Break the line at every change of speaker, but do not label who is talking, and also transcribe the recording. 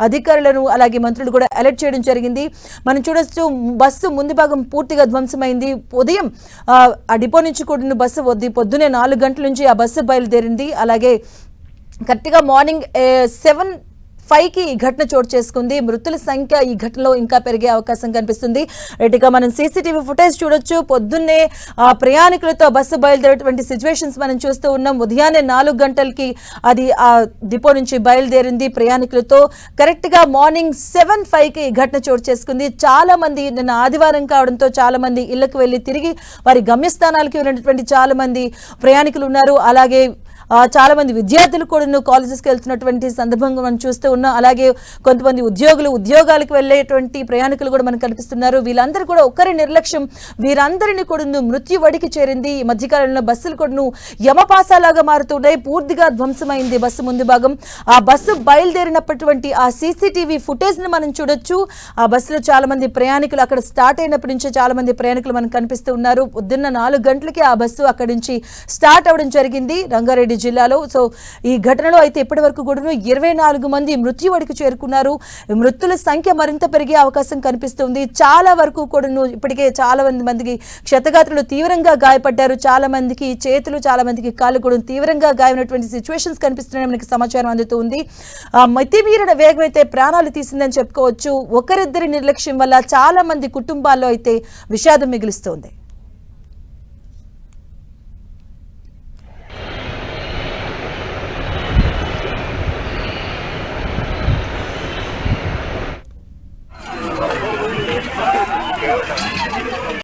అధికారులను అలాగే మంత్రులు కూడా అలర్ట్ చేయడం జరిగింది. మనం చూడొచ్చు బస్సు ముందు భాగం పూర్తిగా ధ్వంసమైంది. ఉదయం ఆ, డిపో నుంచి కూడిన బస్సు వద్ది పొద్దునే నాలుగు గంటల నుంచి ఆ బస్సు బయలుదేరింది. అలాగే కరెక్ట్గా మార్నింగ్ సెవెన్ ఫైవ్కి ఈ ఘటన చోటు చేసుకుంది. మృతుల సంఖ్య ఈ ఘటనలో ఇంకా పెరిగే అవకాశం కనిపిస్తుంది. రెడ్డిగా మనం సీసీటీవీ ఫుటేజ్ చూడొచ్చు. పొద్దున్నే ఆ ప్రయాణికులతో బస్సు బయలుదేరేటువంటి సిచ్యువేషన్స్ మనం చూస్తూ ఉన్నాం. ఉదయాన్నే నాలుగు గంటలకి అది ఆ డిపో నుంచి బయలుదేరింది ప్రయాణికులతో. కరెక్ట్గా మార్నింగ్ సెవెన్ ఫైవ్కి ఈ ఘటన చోటు చేసుకుంది. చాలా మంది నిన్న ఆదివారం కావడంతో చాలా మంది ఇళ్ళకు వెళ్ళి తిరిగి వారి గమ్యస్థానాలకి వెళ్ళినటువంటి చాలా మంది ప్రయాణికులు ఉన్నారు. అలాగే చాలా మంది విద్యార్థులు కూడా కాలేజెస్కి వెళ్తున్నటువంటి సందర్భంగా మనం చూస్తూ ఉన్నాం. అలాగే కొంతమంది ఉద్యోగులు ఉద్యోగాలకు వెళ్ళేటువంటి ప్రయాణికులు కూడా మనకు కనిపిస్తున్నారు. వీళ్ళందరూ కూడా ఒకరి నిర్లక్ష్యం వీరందరినీ కూడా మృత్యువడికి చేరింది. ఈ మధ్యకాలంలో బస్సులు కూడా యమపాసాలాగా మారుతున్నాయి. పూర్తిగా ధ్వంసమైంది బస్సు ముందు భాగం. ఆ బస్సు బయలుదేరినటువంటి ఆ సీసీటీవీ ఫుటేజ్ని మనం చూడొచ్చు. ఆ బస్సులో చాలా మంది ప్రయాణికులు అక్కడ స్టార్ట్ అయినప్పటి నుంచే చాలా మంది ప్రయాణికులు మనకు కనిపిస్తూ ఉన్నారు. పొద్దున్న నాలుగు గంటలకి ఆ బస్సు అక్కడి నుంచి స్టార్ట్ అవ్వడం జరిగింది. రంగారెడ్డి జిల్లాలో. సో ఈ ఘటనలో అయితే ఇప్పటి వరకు కూడా ఇరవై నాలుగు మంది మృత్యువడికి చేరుకున్నారు. మృతుల సంఖ్య మరింత పెరిగే అవకాశం కనిపిస్తుంది. చాలా వరకు కూడా ఇప్పటికే చాలా మంది మందికి క్షతగాత్రులు తీవ్రంగా గాయపడ్డారు. చాలా మందికి చేతులు చాలా మందికి కాళ్ళు కూడా తీవ్రంగా గాయమైనటువంటి సిచ్యువేషన్స్ కనిపిస్తున్నాయని మనకి సమాచారం అందుతుంది. ఆ మతిమీరిన వేగం అయితే ప్రాణాలు తీసిందని చెప్పుకోవచ్చు. ఒకరిద్దరి నిర్లక్ష్యం వల్ల చాలా మంది కుటుంబాల్లో అయితే విషాదం మిగులుస్తోంది.